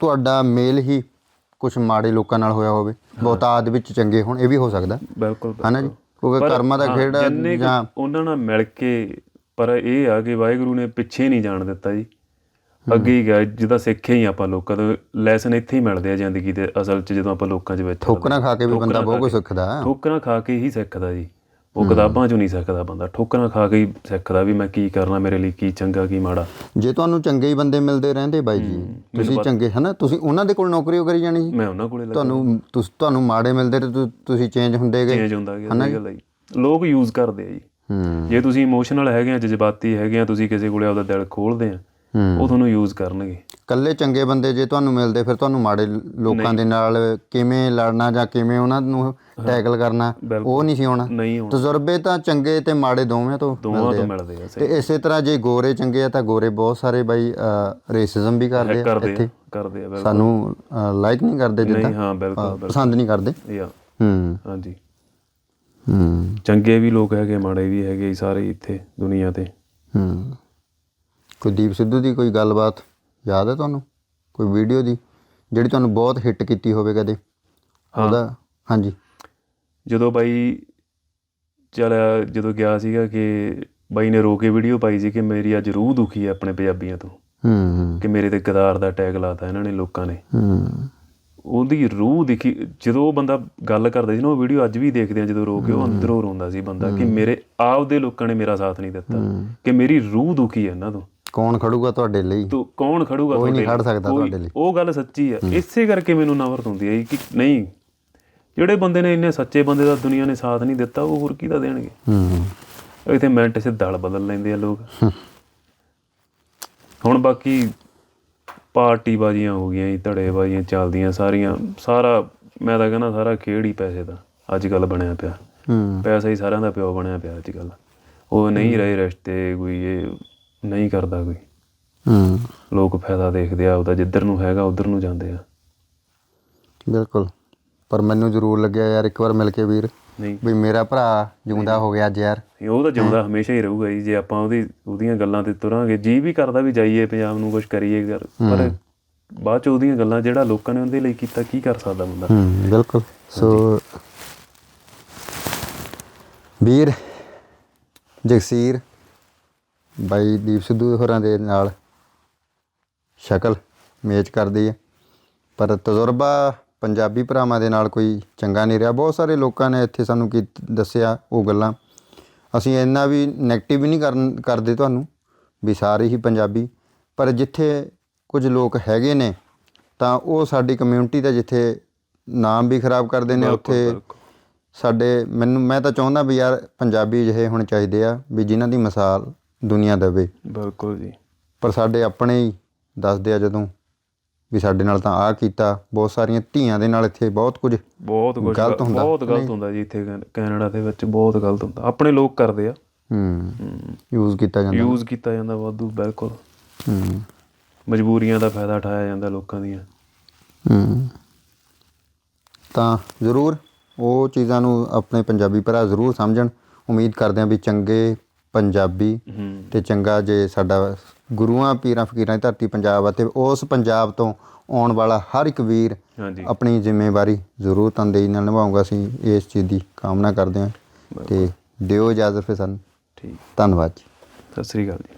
ਤੁਹਾਡਾ ਮੇਲ ਹੀ ਕੁਝ ਮਾੜੇ ਲੋਕਾਂ ਨਾਲ ਹੋਇਆ ਹੋਵੇ ਬਹੁਤਾਤ ਵਿੱਚ ਚੰਗੇ ਹੋਣ ਇਹ ਵੀ ਹੋ ਸਕਦਾ। ਬਿਲਕੁਲ ਹਨਾ ਜੀ? ਕਿਉਂਕਿ ਕਰਮਾਂ ਦਾ ਖੇਡ ਜਾਂ ਉਹਨਾਂ ਨਾਲ ਮਿਲ ਕੇ ਪਰ ਇਹ ਆ ਕਿ ਵਾਹਿਗੁਰੂ ਨੇ ਪਿੱਛੇ ਨਹੀਂ ਜਾਣ ਦਿੱਤਾ ਜੀ। ਅੱਗੇ ਹੀ ਗਿਆ ਜਿਹਦਾ ਸਿੱਖਿਆ ਹੀ ਆਪਾਂ ਲੋਕਾਂ ਤੋਂ ਲੈਸਨ ਇੱਥੇ ਹੀ ਮਿਲਦੇ ਆ ਜ਼ਿੰਦਗੀ ਦੇ ਅਸਲ 'ਚ ਜਦੋਂ ਆਪਾਂ ਲੋਕਾਂ 'ਚ ਵਿੱਚ ਠੋਕਰਾਂ ਖਾ ਕੇ ਵੀ ਬੰਦਾ ਬਹੁਤ ਕੁਝ ਸਿੱਖਦਾ। ਠੋਕਰਾਂ ਖਾ ਕੇ ਹੀ ਸਿੱਖਦਾ ਜੀ। ਉਹ ਕਿਤਾਬਾਂ 'ਚੋਂ ਨਹੀਂ ਸਿੱਖਦਾ ਬੰਦਾ। ਠੋਕਰਾਂ ਖਾ ਕੇ ਹੀ ਸਿੱਖਦਾ ਵੀ ਮੈਂ ਕੀ ਕਰਨਾ ਮੇਰੇ ਲਈ ਕੀ ਚੰਗਾ ਕੀ ਮਾੜਾ। ਜੇ ਤੁਹਾਨੂੰ ਚੰਗੇ ਹੀ ਬੰਦੇ ਮਿਲਦੇ ਰਹਿੰਦੇ ਬਾਈ ਜੀ ਤੁਸੀਂ ਚੰਗੇ ਹਨਾ? ਤੁਸੀਂ ਉਹਨਾਂ ਦੇ ਕੋਲ ਨੌਕਰੀ ਉਹ ਕਰੀ ਜਾਣੀ ਸੀ ਮੈਂ ਉਹਨਾਂ ਕੋਲੇ ਲੱਗਾ। ਤੁਹਾਨੂੰ ਤੁਸ- ਤੁਹਾਨੂੰ ਮਾੜੇ ਮਿਲਦੇ ਤੇ ਤੁਸੀਂ ਚੇਂਜ ਹੁੰਦੇ ਗਏ। ਚੇਂਜ ਹੁੰਦਾ ਗਿਆ ਸਹੀ ਗੱਲ ਹੈ ਜੀ। ਲੋਕ ਯੂਜ਼ ਕਰਦੇ ਆ ਜੀ। ਜੇ ਤੁਸੀਂ ਇਮੋਸ਼ਨਲ ਹੈਗੇ ਆ ਜਜ਼ਬਾਤੀ ਹੈਗੇ ਆ ਤੁਸੀਂ ਕਿਸੇ ਕੋਲੇ ਆਪਦਾ ਦਿਲ ਖੋਲਦੇ ਆ ਉਹ ਤੁਹਾਨੂੰ ਯੂਜ਼ ਕਰਨਗੇ। ਕੱਲੇ ਚੰਗੇ ਬੰਦੇ ਜੇ ਤੁਹਾਨੂੰ ਮਿਲਦੇ ਫਿਰ ਤੁਹਾਨੂੰ ਮਾੜੇ ਲੋਕਾਂ ਦੇ ਨਾਲ ਕਿਵੇਂ ਲੜਨਾ ਜਾਂ ਕਿਵੇਂ ਉਹਨਾਂ ਨੂੰ ਟੈਕਲ ਕਰਨਾ ਉਹ ਨਹੀਂ ਸੀ ਹੋਣਾ ਤਜਰਬੇ ਤਾਂ ਚੰਗੇ ਤੇ ਮਾੜੇ ਦੋਵੇਂ ਤੋਂ ਦੋਵਾਂ ਮਿਲਦੇ ਤੋਂ ਆ। ਮਿਲਦੇ ਆ ਸਹੀ। ਤੇ ਇਸੇ ਤਰ੍ਹਾਂ ਜੇ ਗੋਰੇ ਚੰਗੇ ਆ ਤਾਂ ਗੋਰੇ ਬਹੁਤ ਸਾਰੇ ਬਾਈ ਰੇਸਿਜ਼ਮ ਵੀ ਕਰਦੇ ਆ ਕਰਦੇ ਇੱਥੇ। ਆ ਕਰਦੇ ਆ ਬਿਲਕੁਲ। ਸਾਨੂੰ ਲਾਈਕ ਨਹੀਂ ਕਰਦੇ ਜਿੱਦਾਂ। ਨਹੀਂ ਹਾਂ ਬਿਲਕੁਲ। ਪਸੰਦ ਨਹੀਂ ਕਰਦੇ। ਯਾ ਹੂੰ। ਹਾਂਜੀ। ਹੂੰ। ਚੰਗੇ ਵੀ ਲੋਕ ਹੈਗੇ ਮਾੜੇ ਵੀ ਹੈਗੇ ਸਾਰੇ ਇੱਥੇ ਦੁਨੀਆ ਤੇ। ਹੂੰ। ਕੁਲਦੀਪ ਸਿੱਧੂ ਦੀ ਕੋਈ ਗੱਲਬਾਤ ਯਾਦ ਹੈ ਤੁਹਾਨੂੰ? ਕੋਈ ਵੀਡੀਓ ਦੀ? ਜਿਹੜੀ ਤੁਹਾਨੂੰ ਬਹੁਤ ਹਿੱਟ ਕੀਤੀ ਹੋਵੇ ਕਦੇ? ਉਹਦਾ? ਹਾਂਜੀ। ਜਦੋਂ ਬਾਈ ਚਲਿਆ ਜਦੋਂ ਗਿਆ ਸੀਗਾ ਕਿ ਬਾਈ ਨੇ ਰੋ ਕੇ ਵੀਡੀਓ ਪਾਈ ਸੀ ਕਿ ਮੇਰੀ ਅੱਜ ਰੂਹ ਦੁਖੀ ਹੈ ਆਪਣੇ ਪੰਜਾਬੀਆਂ ਤੋਂ। ਹੂੰ ਹੂੰ। ਕਿ ਮੇਰੇ ਤੇ ਗਦਾਰ ਦਾ ਟੈਗ ਲਾਤਾ ਇਹਨਾਂ ਨੇ ਲੋਕਾਂ ਨੇ। ਹੂੰ। ਉਹਦੀ ਰੂਹ ਦਿਖੀ ਜਦੋਂ ਉਹ ਬੰਦਾ ਗੱਲ ਕਰਦਾ ਸੀ ਨਾ ਉਹ ਵੀਡੀਓ ਅੱਜ ਵੀ ਦੇਖਦੇ ਆ ਜਦੋਂ ਰੋ ਕੇ ਉਹ ਅੰਦਰੋਂ ਰੋਂਦਾ ਸੀ ਬੰਦਾ ਕਿ ਮੇਰੇ ਆਪ ਦੇ ਲੋਕਾਂ ਨੇ ਮੇਰਾ ਸਾਥ ਨਹੀਂ ਦਿੱਤਾ। ਕਿ ਮੇਰੀ ਰੂਹ ਦੁਖੀ ਹੈ ਇਹਨਾਂ ਤੋਂ। ਕੌਣ ਖੜੂਗਾ ਤੁਹਾਡੇ ਲਈ? ਤੋ ਕੌਣ ਖੜੂਗਾ ਕੋਈ ਨਹੀਂ ਖੜ ਸਕਦਾ ਤੁਹਾਡੇ ਲਈ। ਉਹ ਗੱਲ ਸੱਚੀ ਆ। ਇਸੇ ਕਰਕੇ ਮੈਨੂੰ ਨਫ਼ਰਤ ਹੁੰਦੀ ਹੈ ਕਿ ਨਹੀਂ ਜਿਹੜੇ ਬੰਦੇ ਨੇ ਇੰਨੇ ਸੱਚੇ ਬੰਦੇ ਦਾ ਦੁਨੀਆ ਨੇ ਸਾਥ ਨਹੀਂ ਦਿੱਤਾ ਉਹ ਹੋਰ ਕਿਹਦਾ ਦੇਣਗੇ? ਹੂੰ ਇੱਥੇ ਮਿੰਟ 'ਚ ਦਲ ਬਦਲ ਲੈਂਦੇ ਆ ਲੋਕ। ਹੁਣ ਬਾਕੀ ਪਾਰਟੀ ਬਾਜ਼ੀਆਂ ਹੋ ਗਈਆਂ ਜੀ ਧੜੇ ਬਾਜ਼ੀਆਂ ਚੱਲਦੀਆਂ ਸਾਰੀਆਂ ਸਾਰਾ ਮੈਂ ਤਾਂ ਕਹਿੰਦਾ ਸਾਰਾ ਖੇਡ ਹੀ ਪੈਸੇ ਦਾ ਅੱਜ ਕੱਲ ਬਣਿਆ ਪਿਆ। ਹੂੰ। ਪੈਸਾ ਹੀ ਸਾਰਿਆਂ ਦਾ ਪਿਓ ਬਣਿਆ ਪਿਆ ਅੱਜ ਕੱਲ। ਉਹ ਨਹੀਂ ਰਹੇ ਰਿਸ਼ਤੇ ਕੋਈ ਇਹ ਨਹੀਂ ਕਰਦਾ ਕੋਈ। ਹੂੰ। ਲੋਕ ਫਾਇਦਾ ਦੇਖਦੇ ਆ ਉਹਦਾ ਜਿੱਧਰ ਨੂੰ ਹੈਗਾ ਉਧਰ ਨੂੰ ਜਾਂਦੇ ਆ। ਬਿਲਕੁਲ। ਪਰ ਮੈਨੂੰ ਜ਼ਰੂਰ ਲੱਗਿਆ ਯਾਰ ਇੱਕ ਵਾਰ ਮਿਲ ਕੇ ਵੀਰ ਨਹੀਂ। ਵੀ ਮੇਰਾ ਭਰਾ ਜਿਉਂਦਾ ਹੋ ਗਿਆ ਅੱਜ ਯਾਰ। ਉਹ ਤਾਂ ਜਿਉਂਦਾ ਹਮੇਸ਼ਾ ਹੀ ਰਹੂਗਾ ਜੀ ਜੇ ਆਪਾਂ ਉਹਦੀ ਉਹਦੀਆਂ ਗੱਲਾਂ ਤੇ ਤੁਰਾਂਗੇ ਜੀ ਵੀ ਕਰਦਾ ਵੀ ਜਾਈਏ ਪੰਜਾਬ ਨੂੰ ਕੁਝ ਕਰੀਏ ਯਾਰ। ਪਰ ਬਾਅਦ ਚ ਉਹਦੀਆਂ ਗੱਲਾਂ ਜਿਹੜਾ ਲੋਕਾਂ ਨੇ ਉਹਦੇ ਲਈ ਕੀਤਾ ਕੀ ਕਰ ਸਕਦਾ ਬੰਦਾ? ਹੂੰ ਬਿਲਕੁਲ। ਸੋ ਵੀਰ ਜਗਸੀਰ ਬਾਈ ਦੀਪ ਸਿੱਧੂ ਹੋਰਾਂ ਦੇ ਨਾਲ ਸ਼ਕਲ ਮੇਚ ਕਰਦੀ ਹੈ। ਪਰ ਤਜਰਬਾ ਪੰਜਾਬੀ ਭਰਾਵਾਂ ਦੇ ਨਾਲ ਕੋਈ ਚੰਗਾ ਨਹੀਂ ਰਿਹਾ। ਬਹੁਤ ਸਾਰੇ ਲੋਕਾਂ ਨੇ ਇੱਥੇ ਸਾਨੂੰ ਕੀ ਦੱਸਿਆ ਉਹ ਗੱਲਾਂ। ਅਸੀਂ ਇੰਨਾ ਵੀ 네ਗੇਟਿਵ ਨਹੀਂ ਕਰਨ ਕਰਦੇ ਤੁਹਾਨੂੰ ਵੀ ਸਾਰੇ ਹੀ ਪੰਜਾਬੀ। ਪਰ ਜਿੱਥੇ ਕੁਝ ਲੋਕ ਹੈਗੇ ਨੇ ਤਾਂ ਉਹ ਸਾਡੀ ਕਮਿਊਨਿਟੀ ਦਾ ਜਿੱਥੇ ਨਾਮ ਵੀ ਖਰਾਬ ਕਰਦੇ ਨੇ ਉੱਥੇ। ਸਾਡੇ ਮੈਨੂੰ ਮੈਂ ਤਾਂ ਚਾਹੁੰਦਾ ਵੀ ਯਾਰ ਪੰਜਾਬੀ ਜਿਹੇ ਹੋਣੇ ਚਾਹੀਦੇ ਆ ਵੀ ਜਿਨ੍ਹਾਂ ਦੀ ਮਿਸਾਲ ਦੁਨੀਆ ਦੇਵੇ। ਬਿਲਕੁਲ ਜੀ। ਪਰ ਸਾਡੇ ਆਪਣੇ ਹੀ ਦੱਸਦੇ ਆ ਜਦੋਂ ਵੀ ਸਾਡੇ ਨਾਲ ਤਾਂ ਆ ਕੀਤਾ ਬਹੁਤ ਸਾਰੀਆਂ ਧੀਆਂ ਦੇ ਨਾਲ ਇੱਥੇ ਬਹੁਤ ਕੁਝ ਬਹੁਤ ਕੁਝ ਗਲਤ ਹੁੰਦਾ, ਬਹੁਤ ਗਲਤ ਹੁੰਦਾ ਜੀ ਇੱਥੇ ਕੈਨ- ਕੈਨੇਡਾ ਦੇ ਵਿੱਚ ਬਹੁਤ ਗਲਤ ਹੁੰਦਾ। ਆਪਣੇ ਲੋਕ ਕਰਦੇ ਆ। ਹੂੰ ਯੂਜ਼ ਕੀਤਾ ਜਾਂਦਾ। ਯੂਜ਼ ਕੀਤਾ ਜਾਂਦਾ ਵਾਧੂ ਬਿਲਕੁਲ। ਹੂੰ। ਮਜਬੂਰੀਆਂ ਦਾ ਫਾਇਦਾ ਉਠਾਇਆ ਜਾਂਦਾ ਲੋਕਾਂ ਦੀਆਂ। ਹੂੰ। ਤਾਂ ਜ਼ਰੂਰ ਉਹ ਚੀਜ਼ਾਂ ਨੂੰ ਆਪਣੇ ਪੰਜਾਬੀ ਭਰਾ ਜ਼ਰੂਰ ਸਮਝਣ। ਉਮੀਦ ਕਰਦੇ ਹਾਂ ਵੀ ਚੰਗੇ ਪੰਜਾਬੀ ਤੇ ਚੰਗਾ ਜੇ ਸਾਡਾ ਗੁਰੂਆਂ ਪੀਰਾਂ ਫਕੀਰਾਂ ਦੀ ਧਰਤੀ ਪੰਜਾਬ ਆ ਤੇ ਉਸ ਪੰਜਾਬ ਤੋਂ ਆਉਣ ਵਾਲਾ ਹਰ ਇੱਕ ਵੀਰ ਆਪਣੀ ਜ਼ਿੰਮੇਵਾਰੀ ਜ਼ਰੂਰ ਤਨਦੇਹੀ ਨਾਲ ਨਿਭਾਊਗਾ। ਅਸੀਂ ਇਸ ਚੀਜ਼ ਦੀ ਕਾਮਨਾ ਕਰਦੇ ਹਾਂ ਤੇ ਦਿਓ ਇਜਾਜ਼ਤ ਫਿਰ ਸਾਨੂੰ। ਠੀਕ। ਧੰਨਵਾਦ ਜੀ। ਸਤਿ ਸ੍ਰੀ ਅਕਾਲ ਜੀ।